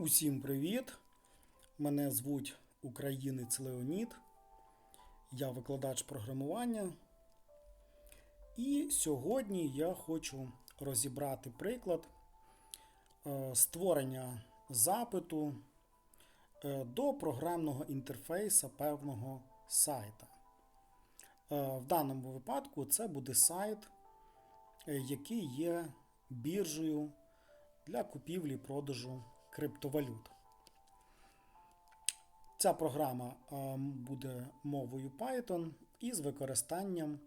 Усім привіт! Мене звуть Українець Леонід. Я викладач програмування. І сьогодні я хочу розібрати приклад е, створення запиту е, до програмного інтерфейса певного сайта. Е, В даному випадку це буде сайт, який є біржею для купівлі і продажу криптовалют. Ця програма е, буде мовою Python із використанням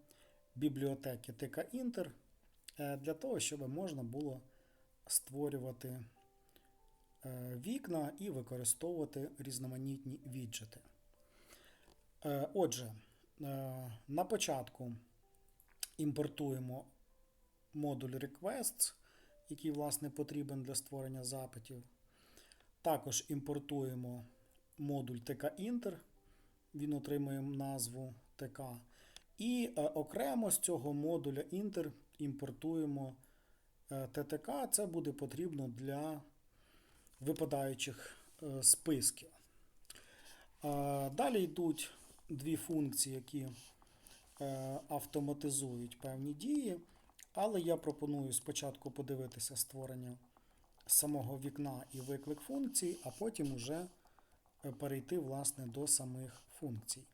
бібліотеки TK-Inter е, для того, щоб можна було створювати е, вікна і використовувати різноманітні віджити. Е, Отже, на початку імпортуємо модуль Requests, який, власне, потрібен для створення запитів. Також імпортуємо модуль TK-Inter, він отримує назву TK. І е, окремо з цього модуля Inter імпортуємо е, TTK. Це буде потрібно для випадаючих е, списків. Е, Далі йдуть дві функції, які е, автоматизують певні дії. Але я пропоную спочатку подивитися створення самого вікна і виклик функцій, а потім уже е, перейти власне до самих функцій.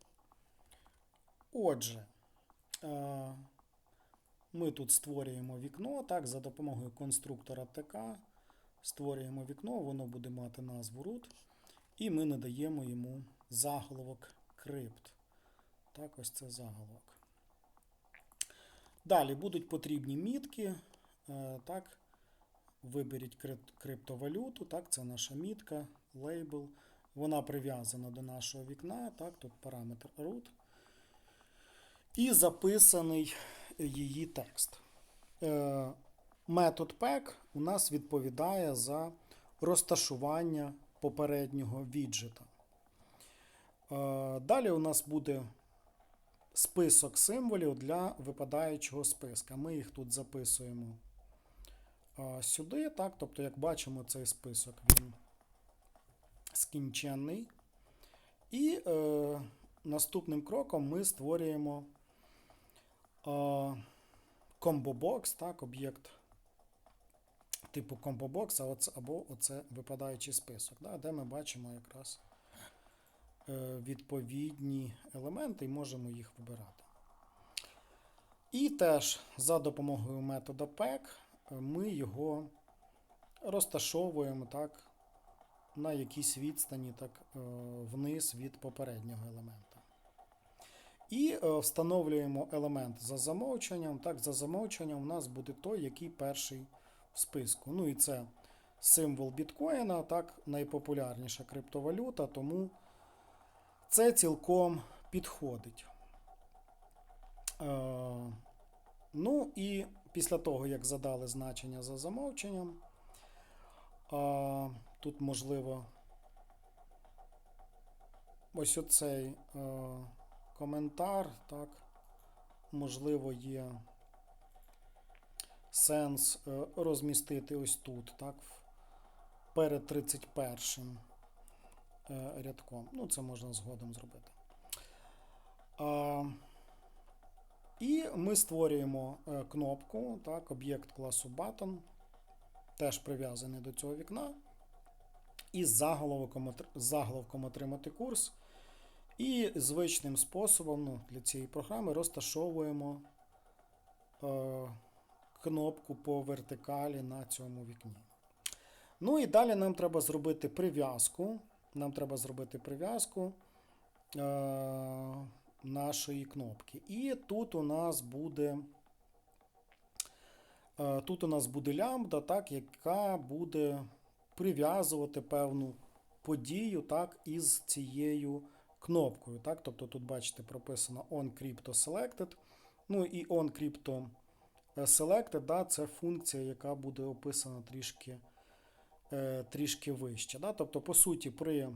Отже, е, ми тут створюємо вікно так, за допомогою конструктора ТК. Створюємо вікно, воно буде мати назву root, і ми надаємо йому заголовок crypt. Так, ось це заголовок. Далі будуть потрібні мітки. е, Так, виберіть криптовалюту. Так, це наша мітка, лейбл. Вона прив'язана до нашого вікна. Так, тут параметр root. І записаний її текст. Е, Метод pack у нас відповідає за розташування попереднього віджита. Е, Далі у нас буде список символів для випадаючого списка. Ми їх тут записуємо сюди. Так? Тобто, як бачимо, цей список він скінченний. І е, наступним кроком ми створюємо е, комбобокс, так, об'єкт типу комбобокс, або оце випадаючий список, да, де ми бачимо якраз е, відповідні елементи і можемо їх вибирати. І теж за допомогою метода е, ми його розташовуємо так, на якійсь відстані так, е, вниз від попереднього елемента. І е, встановлюємо елемент за замовченням. Так, за замовченням у нас буде той, який перший в списку. Ну і це символ біткоїна, так, найпопулярніша криптовалюта, тому це цілком підходить. Е, ну і після того, як задали значення за замовченням, е, тут можливо ось оцей е, коментар, так, можливо, є сенс е, розмістити ось тут, так, перед 31 е, рядком. Ну, це можна згодом зробити. І ми створюємо е, кнопку, так, об'єкт класу button, теж прив'язаний до цього вікна. І з заголовком, заголовком отримати курс. І звичним способом ну, для цієї програми розташовуємо е, кнопку по вертикалі на цьому вікні. Ну і далі нам треба зробити прив'язку. Нам треба зробити прив'язку е, нашої кнопки. І тут у нас буде. е, Тут у нас буде лямбда, так, яка буде прив'язувати певну подію так, із цією кнопкою. Так? Тобто тут, бачите, прописано onCrypto Selected. Ну і onCrypto Selected, да, це функція, яка буде описана трішки, е, трішки вище. Да? Тобто, по суті, при, е,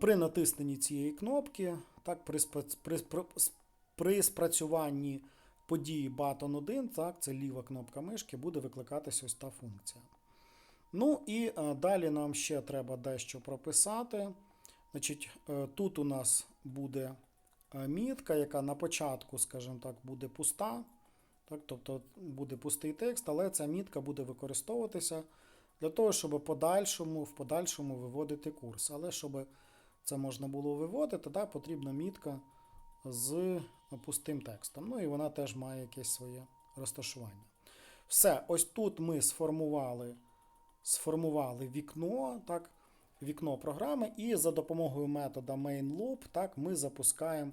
при натисненні цієї кнопки, так, при, при, при, спрацюванні події button 1, так, це ліва кнопка мишки, буде викликатися ось та функція. Ну і е, далі нам ще треба дещо прописати. Значить, е, тут у нас буде е, мітка, яка на початку, скажімо так, буде пуста. Так, тобто буде пустий текст, але ця мітка буде використовуватися для того, щоб подальшому, в подальшому виводити курс. Але щоб це можна було виводити, да, потрібна мітка з пустим текстом. Ну і вона теж має якесь своє розташування. Все, ось тут ми сформували, сформували вікно, так, вікно програми, і за допомогою метода mainLoop так, ми запускаємо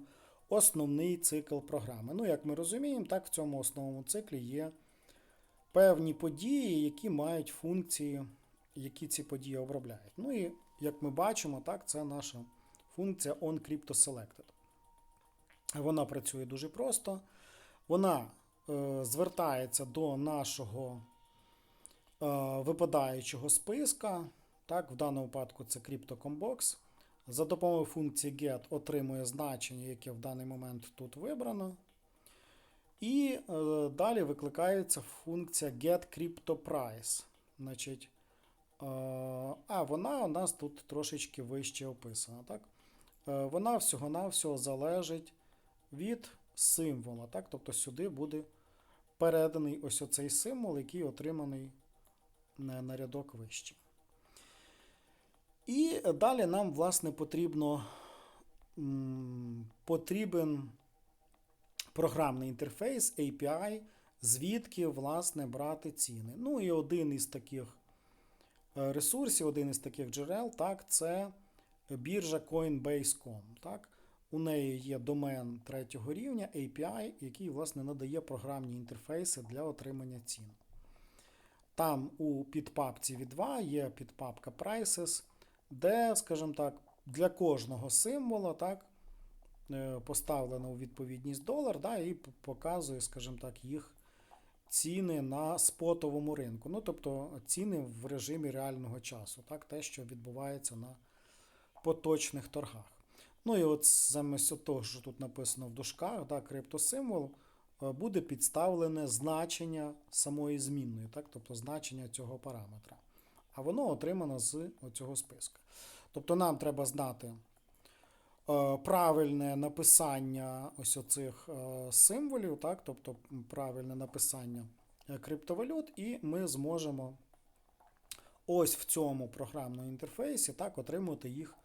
основний цикл програми. Ну, як ми розуміємо, так в цьому основному циклі є певні події, які мають функції, які ці події обробляють. Ну і як ми бачимо, так, це наша функція onCryptoSelected. Вона працює дуже просто. Вона е, звертається до нашого е, випадаючого списка. Так, в даному випадку це Crypto.combox. За допомогою функції get отримує значення, яке в даний момент тут вибрано. І е, далі викликається функція getCryptoPrice. Значить, е, а вона у нас тут трошечки вище описана. Так? Е, вона всього-навсього залежить від символа. Так? Тобто сюди буде переданий ось оцей символ, який отриманий на, на рядок вище. І далі нам, власне, потрібно, м, потрібен програмний інтерфейс API, звідки, власне, брати ціни. Ну і один із таких е, ресурсів, один із таких джерел, так, це біржа Coinbase.com. Так. У неї є домен третього рівня API, який, власне, надає програмні інтерфейси для отримання цін. Там у підпапці V2 є підпапка Prices, де, скажімо так, для кожного символа так, поставлено у відповідність долар, да, і показує, скажімо так, їх ціни на спотовому ринку. Ну, тобто ціни в режимі реального часу, так, те, що відбувається на поточних торгах. Ну і от замість того, що тут написано в дужках, да, криптосимвол, е, буде підставлене значення самої змінної, так, тобто значення цього параметра. А воно отримано з цього списка. Тобто нам треба знати е, правильне написання ось оцих е, символів, так, тобто правильне написання е, криптовалют, і ми зможемо ось в цьому програмному інтерфейсі так, отримати їх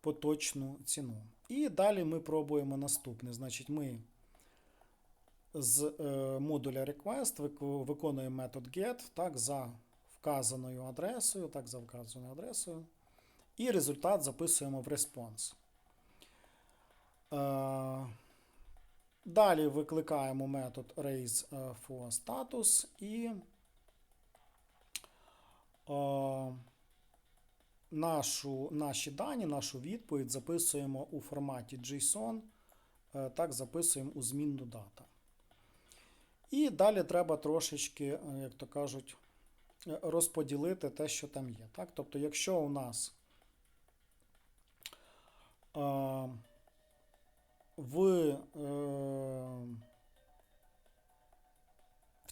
поточну ціну. І далі ми пробуємо наступне. Значить, ми з е, модуля request виконуємо метод get так, за вказаною адресою, так, за вказаною адресою. І результат записуємо в response. Е, Далі викликаємо метод raise е, for status і е, нашу, наші дані, нашу відповідь записуємо у форматі JSON, так записуємо у змінну дата. І далі треба трошечки, як то кажуть, розподілити те, що там є. Так? Тобто, якщо у нас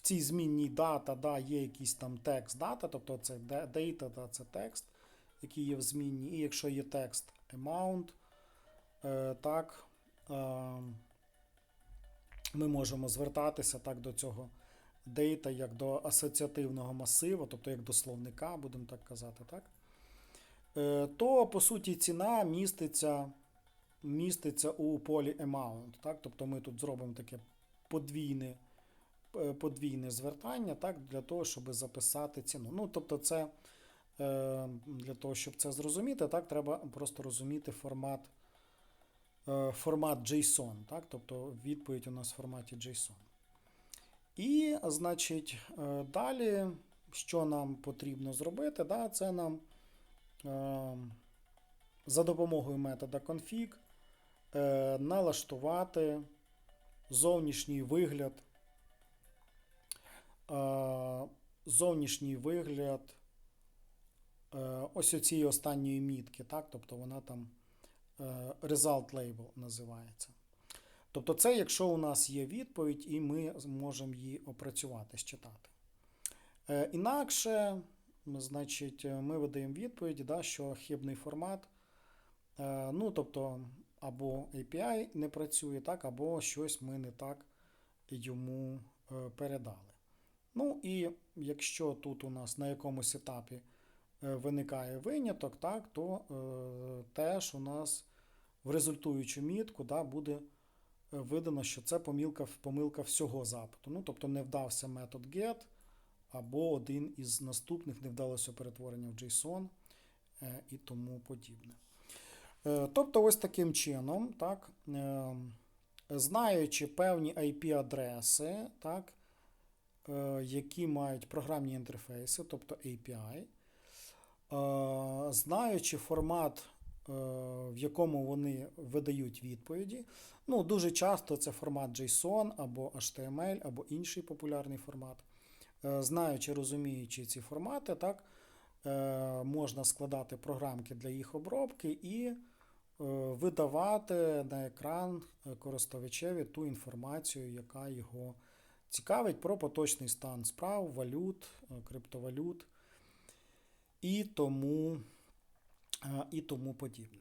цій змінній дата да, є якийсь там текст дата, тобто це data, да, це текст, який є в змінній. І якщо є текст amount, е, так, е, ми можемо звертатися так до цього data як до асоціативного масиву, тобто як до словника, будемо так казати, так? Е, то по суті ціна міститься, міститься у полі amount. Так? Тобто ми тут зробимо таке подвійне, подвійне звертання так? для того, щоб записати ціну. Ну, тобто, це е, для того, щоб це зрозуміти, так, треба просто розуміти формат, е, формат JSON. Так? Тобто відповідь у нас в форматі JSON. І, значить, е, далі, що нам потрібно зробити, да, це нам е, за допомогою метода config е, налаштувати зовнішній вигляд, е, зовнішній вигляд е, ось цієї останньої мітки, так? тобто вона там е, result label називається. Тобто це, якщо у нас є відповідь, і ми зможемо її опрацювати, считати. Е, інакше значить, е, ми видаємо відповідь, да, що хибний формат. Е, ну, тобто, або API не працює, так, або щось ми не так йому е, передали. Ну і якщо тут у нас на якомусь етапі е, виникає виняток, так, то е, теж у нас в результуючу мітку да, буде е, видано, що це помилка, помилка всього запиту. Ну, тобто не вдався метод get, або один із наступних не вдалося перетворення в JSON е, і тому подібне. Е, Тобто, ось таким чином, так, е, знаючи певні IP-адреси, так, які мають програмні інтерфейси, тобто API, е, знаючи формат, е, в якому вони видають відповіді, ну, дуже часто це формат JSON або HTML, або інший популярний формат. Е, Знаючи, розуміючи ці формати, так, е, можна складати програмки для їх обробки і е, видавати на екран е, користувачеві ту інформацію, яка його цікавить про поточний стан справ, валют, е, криптовалют і тому, е, і тому подібне.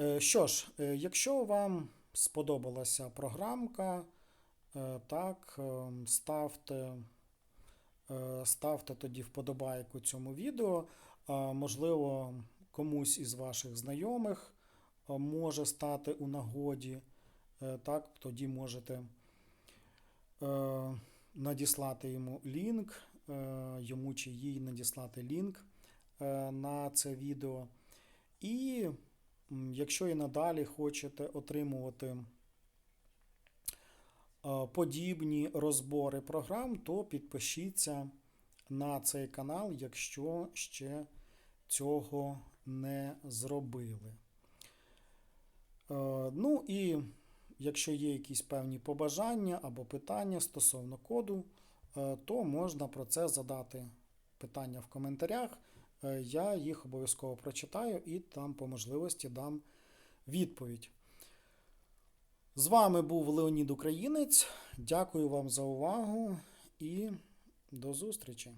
Е, Що ж, якщо вам сподобалася програмка, так, ставте. Ставте тоді вподобайку цьому відео. Можливо, комусь із ваших знайомих може стати у нагоді. Так, тоді можете надіслати йому лінк, е, йому чи їй надіслати лінк е, на це відео. І якщо і надалі хочете отримувати е, подібні розбори програм, то підпишіться на цей канал, якщо ще цього не зробили. Е, Ну і якщо є якісь певні побажання або питання стосовно коду, е, то можна про це задати питання в коментарях. Е, Я їх обов'язково прочитаю і там по можливості дам відповідь. З вами був Леонід Українець. Дякую вам за увагу і до зустрічі!